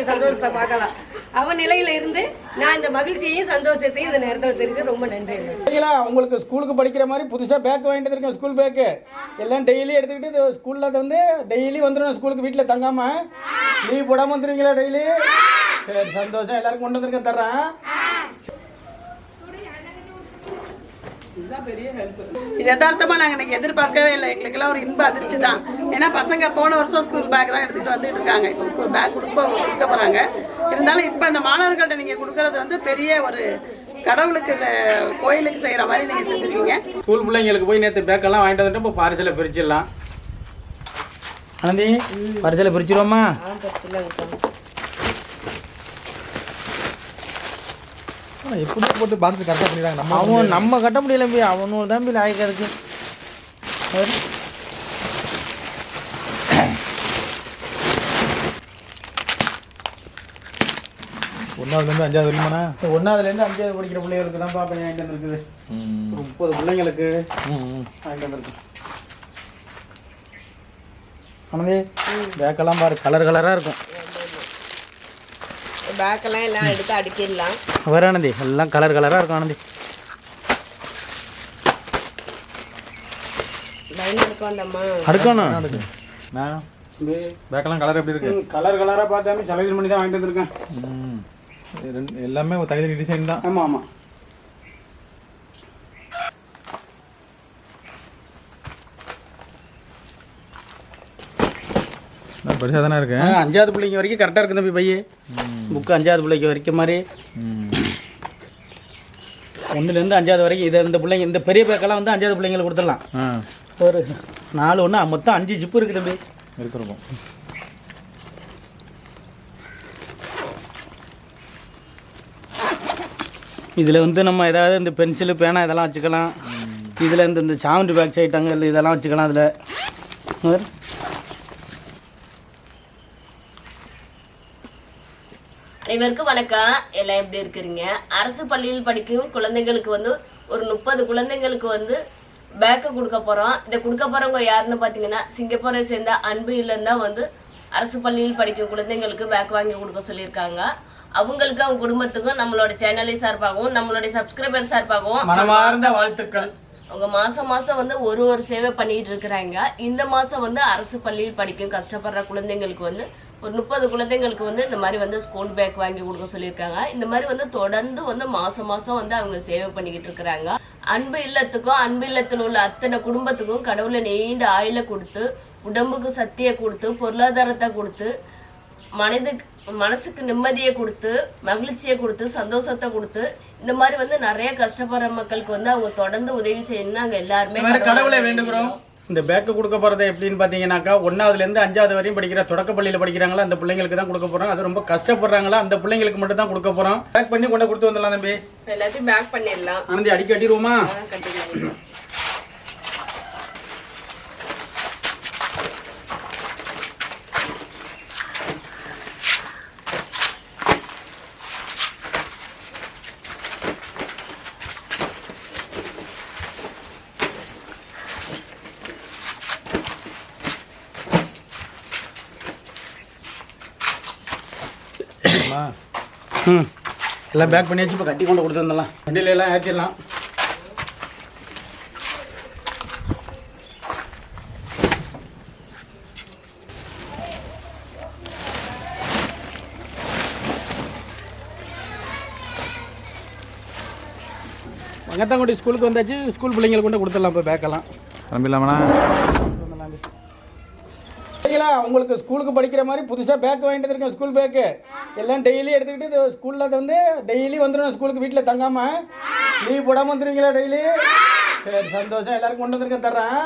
என் சந்தோஷத்தை பார்க்கலாம். அவன் நிலையில இருந்து நான் இந்த மகிழ்ச்சியையும் சந்தோஷத்தையும் இந்த நேரத்தில் தெரிஞ்சு ரொம்ப நன்றி. சரிங்களா? உங்களுக்கு ஸ்கூலுக்கு படிக்கிற மாதிரி புதுசாக பேக் வாங்கிட்டு இருக்கேன் ஸ்கூல் பேக்கு எல்லாம் டெய்லி எடுத்துக்கிட்டு ஸ்கூலில் வந்து டெய்லி வந்துடும் ஸ்கூலுக்கு வீட்டில் தங்காம. லீவ் போடாமல் வந்துடுவீங்களா டெய்லி? சரி சந்தோஷம். எல்லாருக்கும் கொண்டு வந்திருக்கேன் தர்றேன். யதார்த்தமா நாங்க இன்னைக்கு எதிர்பார்க்கவே இல்லை. எங்களுக்கெல்லாம் ஒரு இன்ப அதிர்ச்சி தான் ஏன்னா பசங்க போன வருஷம் ஸ்கூல் பேக் தான் எடுத்துட்டு வந்துட்டு இருக்காங்க. இப்போ பேக் கொடுக்க கொடுக்க போறாங்க. இருந்தாலும் இப்போ இந்த மாணவர்கள்ட்ட நீங்க கொடுக்கறது வந்து பெரிய ஒரு கடவுளுக்கு செ- கோயிலுக்கு செய்யற மாதிரி நீங்க செஞ்சிருக்கீங்க. ஸ்கூல் பிள்ளைங்களுக்கு போய் நேற்று பேக்கெல்லாம் வாங்கிட்டு வந்துட்டு இப்போ பார்சலை பிரிச்சிடலாம். ஆனந்தி பார்சலை பிரிச்சிருவோமா? எப்படி போட்டு பார்த்து கரெக்டாக பண்ணிடுறாங்க நம்ம அவன் நம்ம கட்ட முடியல பி அவனும் தான் பி லாய்க்கா இருக்கு. சரி. ஒன்றாவதுலேருந்து அஞ்சாவது வரைக்குமாண்ணா சரி, ஒண்ணாவதுலேருந்து அஞ்சாவது படிக்கிற பிள்ளைங்களுக்கு தான் பாப்பா வாங்கிட்டு வந்துருக்குது முப்பது பிள்ளைங்களுக்கு வாங்கிட்டு வந்துருக்கு ஆனந்தி பேக்கெல்லாம் பாரு. கலர் கலராக இருக்கும். பேக்கெல்லாம் எல்லாம் எடுத்து அடுக்கிடலாம். வேற ஆனந்தி எல்லாம் கலர் கலராக இருக்கும் ஆனந்தி. அடுக்கணும் நான் பேக்கெல்லாம் கலர் எப்படி இருக்கு? கலர் கலராக பார்த்தாமே செலக்ஷன் பண்ணி தான் வாங்கிட்டு வந்திருக்கேன். ம். ரெண்டு எல்லாமே தனி டிசைன் தான். ஆமாம் ஆமாம் பெருசாக தானே இருக்கேன் அஞ்சாவது பிள்ளைங்க வரைக்கும் கரெக்டாக இருக்கு தம்பி பையே. புக்கு அஞ்சாவது பிள்ளைக்கு வரைக்கும் மாதிரி. ஒன்றுலேருந்து அஞ்சாவது வரைக்கும் இதை இந்த பிள்ளைங்க இந்த பெரிய பேக்கெல்லாம் வந்து அஞ்சாவது பிள்ளைங்களுக்கு கொடுத்துடலாம். ஒரு நாலு ஒன்று மொத்தம் அஞ்சு ஜிப்பு இருக்குது தம்பி. இருக்கிறோம் இதில் வந்து நம்ம ஏதாவது இந்த பென்சிலு பேனா இதெல்லாம் வச்சுக்கலாம். இதில் இந்த இந்த சாமண்டி பேக்ஸ் ஐட்டங்கள் இதெல்லாம் வச்சுக்கலாம் அதில். அனைவருக்கும் வணக்கம் எல்லாம் எப்படி இருக்கிறீங்க? அரசு பள்ளியில் படிக்கும் குழந்தைங்களுக்கு வந்து ஒரு முப்பது குழந்தைங்களுக்கு வந்து பேக்கு கொடுக்க போகிறோம் இதை கொடுக்க போறவங்க யாருன்னு பார்த்தீங்கன்னா சிங்கப்பூரை சேர்ந்த அன்பு இல்லம் தான் வந்து அரசு பள்ளியில் படிக்கும் குழந்தைங்களுக்கு பேக் வாங்கி கொடுக்க சொல்லியிருக்காங்க. அவங்களுக்கு அவங்க குடும்பத்துக்கும் நம்மளோட சேனலை சார்பாகவும் நம்மளுடைய சப்ஸ்கிரைபர் சார்பாகவும் மனமார்ந்த வாழ்த்துக்கள். அவங்க மாசம் மாசம் வந்து ஒரு ஒரு சேவை பண்ணிட்டு இருக்கிறாங்க. இந்த மாசம் வந்து அரசு பள்ளியில் படிக்கும் கஷ்டப்படுற குழந்தைங்களுக்கு வந்து ஒரு முப்பது குழந்தைங்களுக்கு வந்து இந்த மாதிரி வந்து ஸ்கூல் பேக் வாங்கி கொடுக்க சொல்லியிருக்காங்க. இந்த மாதிரி வந்து தொடர்ந்து வந்து மாசம் மாசம் வந்து அவங்க சேவை பண்ணிக்கிட்டு இருக்கிறாங்க. அன்பு இல்லத்துக்கும் அன்பு இல்லத்தில் உள்ள அத்தனை குடும்பத்துக்கும் கடவுளை நீண்ட ஆயில கொடுத்து உடம்புக்கு சக்தியை கொடுத்து பொருளாதாரத்தை கொடுத்து மனதுக்கு மனசுக்கு நிம்மதியை கொடுத்து மகிழ்ச்சியை கொடுத்து சந்தோஷத்தை கொடுத்து இந்த மாதிரி வந்து நிறைய கஷ்டப்படுற மக்களுக்கு வந்து அவங்க தொடர்ந்து உதவி செய்யணும்னு எல்லாருமே கடவுளை வேண்டுகிறோம். இந்த பேக்கு கொடுக்க போகிறது எப்படின்னு பார்த்தீங்கன்னாக்கா ஒன்றாவதுலேருந்து அஞ்சாவது வரையும் படிக்கிற தொடக்க பள்ளியில் படிக்கிறாங்களா அந்த பிள்ளைங்களுக்கு தான் கொடுக்க போகிறோம் அது ரொம்ப கஷ்டப்படுறாங்களா அந்த பிள்ளைங்களுக்கு மட்டும் தான் கொடுக்க போகிறோம் பேக் பண்ணி கொண்டு கொடுத்து வந்துடலாம் தம்பி. எல்லாத்தையும் பேக் பண்ணிடலாம். ஆனந்தி அடிக்க அடிடுவோமா எல்லாம் பேக் பண்ணி வச்சு இப்போ கட்டி கொண்டு கொடுத்துருந்தலாம். வண்டியில எல்லாம் ஏற்றிடலாம் வங்கத்தாங்குடி ஸ்கூலுக்கு வந்தாச்சு. ஸ்கூல் பிள்ளைங்களுக்கு கொண்டு கொடுத்துடலாம் இப்போ பேக்கெல்லாம் கிளம்பிடலாமாண்ணா? சரிங்களா உங்களுக்கு ஸ்கூலுக்கு படிக்கிற மாதிரி புதுசாக பேக் வாங்கிட்டு இருக்கேன் ஸ்கூல் பேக்கு எல்லாம் டெய்லி எடுத்துக்கிட்டு ஸ்கூலில் வந்து டெய்லி வந்துடும் ஸ்கூலுக்கு வீட்டில் தங்காம. லீவ் போடாமல் வந்துடுவீங்களா டெய்லி சரி சந்தோஷம். எல்லாருக்கும் கொண்டு வந்திருக்கேன் தர்றேன்.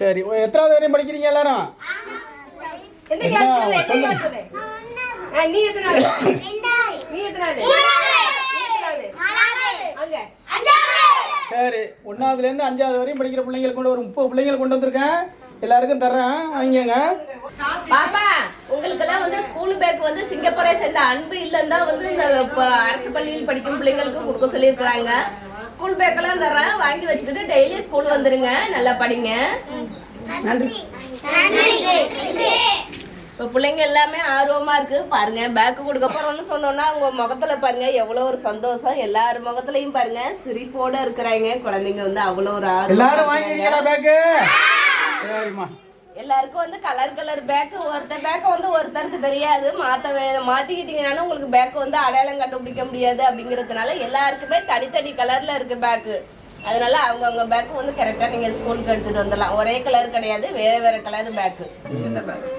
சரி எத்தனாவது வரையும் படிக்கிறீங்க எல்லாரும்? சரி ஒன்றாவதுலேருந்து அஞ்சாவது வரையும் படிக்கிற பிள்ளைங்களுக்கு கொண்டு ஒரு முப்பது பிள்ளைங்களுக்கு கொண்டு வந்திருக்கேன். எல்லாருக்கும் தர்றேன். வாங்கிங்க பாப்பா உங்களுக்கெல்லாம் வந்து ஸ்கூல் பேக் வந்து சிங்கப்பூரை சேர்ந்த அன்பு இல்லம் தான் வந்து இந்த அரசு பள்ளியில் படிக்கும் பிள்ளைங்களுக்கு கொடுக்க சொல்லியிருக்கிறாங்க. ஸ்கூல் பேக் எல்லாம் தர்றேன். வாங்கி வச்சுக்கிட்டு டெய்லி ஸ்கூல் வந்துருங்க. நல்லா படிங்க. இப்போ பிள்ளைங்க எல்லாமே ஆர்வமா இருக்கு. பாருங்க பேக்கு கொடுக்க போறோம்னு சொன்னோம்னா அவங்க முகத்துல பாருங்க எவ்வளவு ஒரு சந்தோஷம். எல்லார் முகத்துலயும் பாருங்க சிரிப்போட இருக்கிறாங்க. குழந்தைங்க வந்து அவ்வளவு ஒரு ஆர்வம் எல்லாரும் சரிம்மா. எல்லாருக்கும் வந்து கலர் கலர் பேக்கு ஒருத்தர் பேக்கை வந்து ஒருத்தருக்கு தெரியாது. மாத்த வே- மாத்திக்கிட்டீங்கனாலும் உங்களுக்கு பேக்கு வந்து அடையாளம் கண்டுபிடிக்க முடியாது அப்படிங்கிறதுனால எல்லாருக்குமே தனித்தனி கலர்ல இருக்கு பேக்கு அதனால அவங்கவுங்க பேக்கு வந்து கரெக்டா நீங்க ஸ்கூலுக்கு எடுத்துட்டு வந்துடலாம். ஒரே கலர் கிடையாது வேற வேற கலர் பேக்கு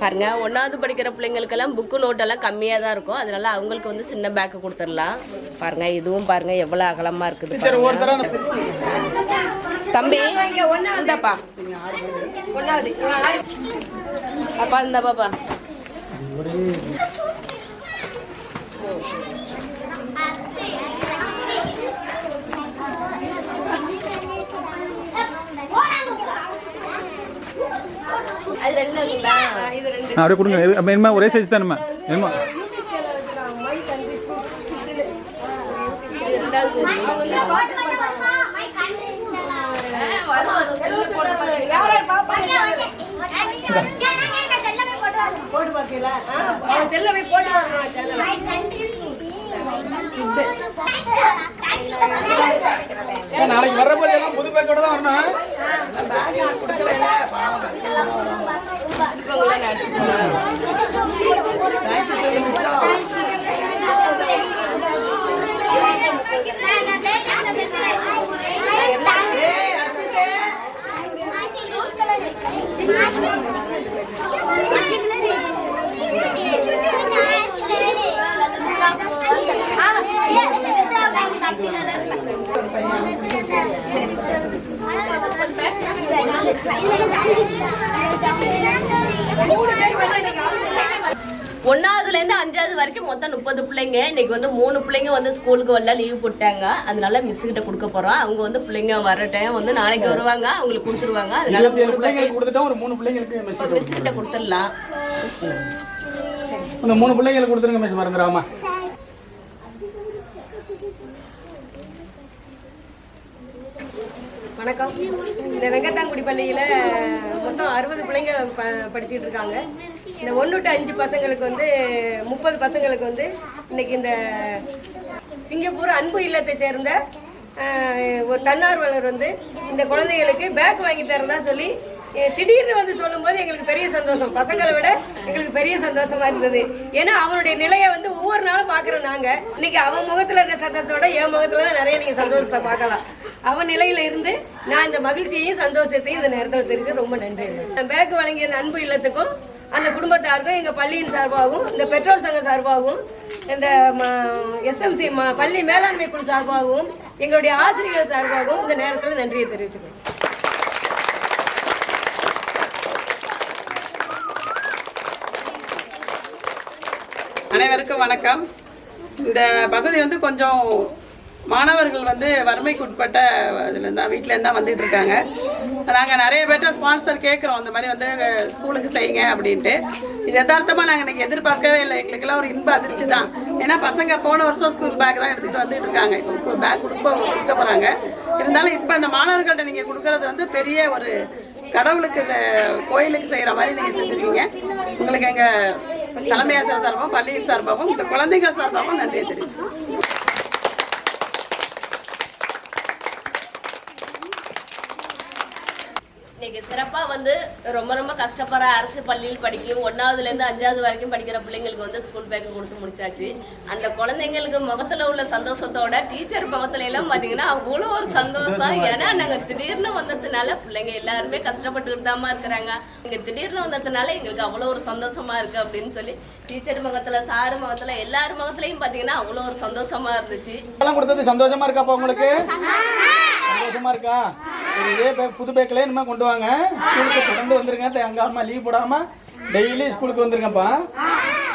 பாருங்க ஒன்னாவது படிக்கிற பிள்ளைங்களுக்கெல்லாம் புக்கு நோட்டெல்லாம் கம்மியா தான் இருக்கும். அதனால அவங்களுக்கு வந்து சின்ன பேக்கு கொடுத்துடலாம். பாருங்க இதுவும் பாருங்க எவ்வளவு அகலமா இருக்குது தம்பி இந்தாப்பா. அப்பா இந்த பாப்பா. அது ரெண்டு அப்படியே கொடுங்க. என்ன என்னமா ஒரே சைஸ் தானேம்மா என்னமா அவன் செல்ல போய் போட்டு பார்க்கணும் சேனல் நாளைக்கு வர்றபோது எல்லாம் புது பேக்கோட தான் வரணும் இருக்கவங்கள நான் எடுத்துட்டு போறேன். ஒன்னாவதுல இருந்து அஞ்சாவது வரைக்கும் மொத்தம் முப்பது பிள்ளைங்க. இன்னைக்கு வந்து மூணு பிள்ளைங்க வந்து ஸ்கூலுக்கு வரல லீவ் போட்டாங்க. அதனால மிஸ் கிட்ட கொடுக்க போறோம். அவங்க வந்து பிள்ளைங்க வர டைம் வந்து நாளைக்கு வருவாங்க அவங்களுக்கு கொடுத்துருவாங்க. அதனால மூணு மிஸ் கிட்ட கொடுத்துடலாம். மூணு பிள்ளைங்களுக்கு கொடுத்துருங்க மிஸ் மறந்துடாமா வணக்கம். இந்த வெங்கட்டாங்குடி பள்ளியில் மொத்தம் அறுபது பிள்ளைங்க ப படிச்சுட்டு இருக்காங்க. இந்த ஒன்று டு அஞ்சு பசங்களுக்கு வந்து முப்பது பசங்களுக்கு வந்து இன்னைக்கு இந்த சிங்கப்பூர் அன்பு இல்லத்தை சேர்ந்த ஒரு தன்னார்வலர் வந்து இந்த குழந்தைகளுக்கு பேக் வாங்கி தரதா சொல்லி திடீர்னு வந்து சொல்லும்போது எங்களுக்கு பெரிய சந்தோஷம். பசங்களை விட எங்களுக்கு பெரிய சந்தோஷமா இருந்தது. ஏன்னா அவனுடைய நிலையை வந்து ஒவ்வொரு நாளும் பார்க்குறோம் நாங்கள் இன்னைக்கு அவன் முகத்தில் இருக்க சந்தோஷத்தோட என் முகத்தில் தான் நிறைய நீங்கள் சந்தோஷத்தை பார்க்கலாம். அவன் நிலையில இருந்து நான் இந்த மகிழ்ச்சியையும் சந்தோஷத்தையும் இந்த நேரத்தில் தெரிஞ்சு ரொம்ப நன்றி. பேக் வழங்கிய இந்த அன்பு இல்லத்துக்கும் அந்த குடும்பத்தாருக்கும் எங்கள் பள்ளியின் சார்பாகவும் இந்த பெற்றோர் சங்க சார்பாகவும் இந்த எஸ்எம்சி பள்ளி மேலாண்மை குழு சார்பாகவும் எங்களுடைய ஆசிரியர்கள் சார்பாகவும் இந்த நேரத்தில் நன்றியை தெரிவிச்சுக்கிறேன் அனைவருக்கும் வணக்கம். இந்த பகுதி வந்து கொஞ்சம் மாணவர்கள் வந்து வறுமைக்கு உட்பட்ட இதுல இருந்தா வீட்டில வந்துட்டு இருக்காங்க. நாங்கள் நிறைய பேர்ட்ட ஸ்பான்சர் கேட்குறோம் அந்த மாதிரி வந்து ஸ்கூலுக்கு செய்யுங்க அப்படின்ட்டு. இது யதார்த்தமாக நாங்கள் இன்றைக்கி எதிர்பார்க்கவே இல்லை. எங்களுக்கெல்லாம் ஒரு இன்ப அதிர்ச்சி தான். ஏன்னா பசங்க போன வருஷம் ஸ்கூல் பேக் தான் எடுத்துகிட்டு வந்துட்டு இருக்காங்க. இப்போ பேக் கொடுக்க கொடுக்க போகிறாங்க இருந்தாலும் இப்போ அந்த மாணவர்கள்ட்ட நீங்கள் கொடுக்கறது வந்து பெரிய ஒரு கடவுளுக்கு செ- கோயிலுக்கு செய்கிற மாதிரி நீங்கள் செஞ்சுருக்கீங்க. உங்களுக்கு எங்கள் தலைமையாசிரியர் சார்பாகவும் பள்ளியின் சார்பாகவும் இந்த குழந்தைகள் சார்பாகவும் நன்றியை தெரிவிச்சுக்கிறோம். இன்னைக்கு சிறப்பா வந்து ரொம்ப ரொம்ப கஷ்டப்படுற அரசு பள்ளியில் படிக்கும் ஒன்னாவதுல இருந்து அஞ்சாவது வரைக்கும் படிக்கிற பிள்ளைங்களுக்கு வந்து ஸ்கூல் பேக் கொடுத்து முடிச்சாச்சு. அந்த குழந்தைங்களுக்கு முகத்துல உள்ள சந்தோஷத்தோட டீச்சர் முகத்துல எல்லாம் பாத்தீங்கன்னா அவ்வளோ ஒரு சந்தோஷம். ஏன்னா நாங்க திடீர்னு வந்ததுனால பிள்ளைங்க எல்லாருமே கஷ்டப்பட்டுக்கிட்டு தாமா இருக்கிறாங்க. இங்க திடீர்னு வந்ததுனால எங்களுக்கு அவ்வளோ ஒரு சந்தோஷமா இருக்கு அப்படின்னு சொல்லி டீச்சர் முகத்துல சாரு முகத்துல எல்லார் முகத்துலயும் பாத்தீங்கன்னா அவ்வளோ ஒரு சந்தோஷமா இருந்துச்சு. எல்லாம் கொடுத்தது சந்தோஷமா இருக்காப்பா உங்களுக்கு? சந்தோஷமா இருக்கா? இதே புது பேக்கில் இனிமேல் கொண்டு வாங்க. ஸ்கூலுக்கு தொடர்ந்து வந்துருங்க. தங்காம லீவ் போடாம டெய்லி ஸ்கூலுக்கு வந்துருங்கப்பா.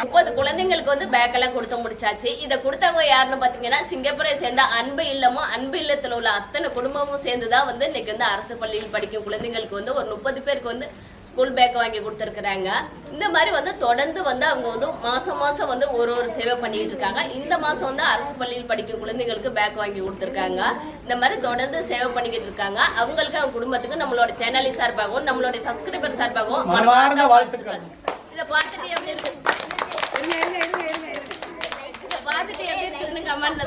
முப்பது குழந்தைங்களுக்கு வந்து பேக் எல்லாம் கொடுத்து முடிச்சாச்சு. இதை கொடுத்தவங்க யாருன்னு பாத்தீங்கன்னா சிங்கப்பூரை சேர்ந்த அன்பு இல்லமும் அன்பு இல்லத்துல உள்ள அத்தனை குடும்பமும் சேர்ந்து தான் வந்து இன்னைக்கு வந்து அரசு பள்ளியில் படிக்கும் குழந்தைங்களுக்கு வந்து ஒரு முப்பது பேருக்கு வந்து ஸ்கூல் பேக் வாங்கி கொடுத்துருக்குறாங்க. இந்த மாதிரி வந்து தொடர்ந்து வந்து அவங்க வந்து மாசம் மாசம் வந்து ஒரு ஒரு சேவை பண்ணிட்டு இருக்காங்க. இந்த மாசம் வந்து அரசு பள்ளியில் படிக்கும் குழந்தைங்களுக்கு பேக் வாங்கி கொடுத்துருக்காங்க. இந்த மாதிரி தொடர்ந்து சேவை பண்ணிக்கிட்டு இருக்காங்க. அவங்களுக்கு அவங்க குடும்பத்துக்கு நம்மளோட சேனலி சார்பாகவும் நம்மளுடைய சப்ஸ்கிரைபர் சார்பாகவும் வாழ்த்துக்கள். இதை பார்த்துட்டு எப்படி பார்த்துட்டு எப்படி இருக்குதுன்னு கமெண்ட்ல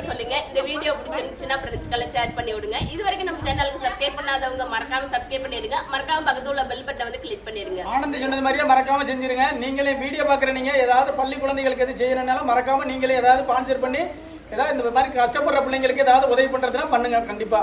இந்த வீடியோ பிடிச்சிருந்துச்சுன்னா ஃப்ரெண்ட்ஸ்க்கெல்லாம் ஷேர் பண்ணி இது வரைக்கும் நம்ம சேனலுக்கு சப்ஸ்கிரைப் பண்ணாதவங்க மறக்காம சப்ஸ்கிரைப் பண்ணிடுங்க. மறக்காம பக்கத்துல உள்ள பெல் வந்து கிளிக் பண்ணிடுங்க. ஆனந்த் சொன்னது மாதிரியே மறக்காம செஞ்சிருங்க. நீங்களே வீடியோ பாக்குற ஏதாவது பள்ளி குழந்தைகளுக்கு எது செய்யறதுனால மறக்காம நீங்களே ஏதாவது ஸ்பான்சர் பண்ணி ஏதாவது இந்த மாதிரி கஷ்டப்படுற பிள்ளைங்களுக்கு ஏதாவது உதவி பண்றதுன்னா பண்ணுங்க. கண்டிப்பா.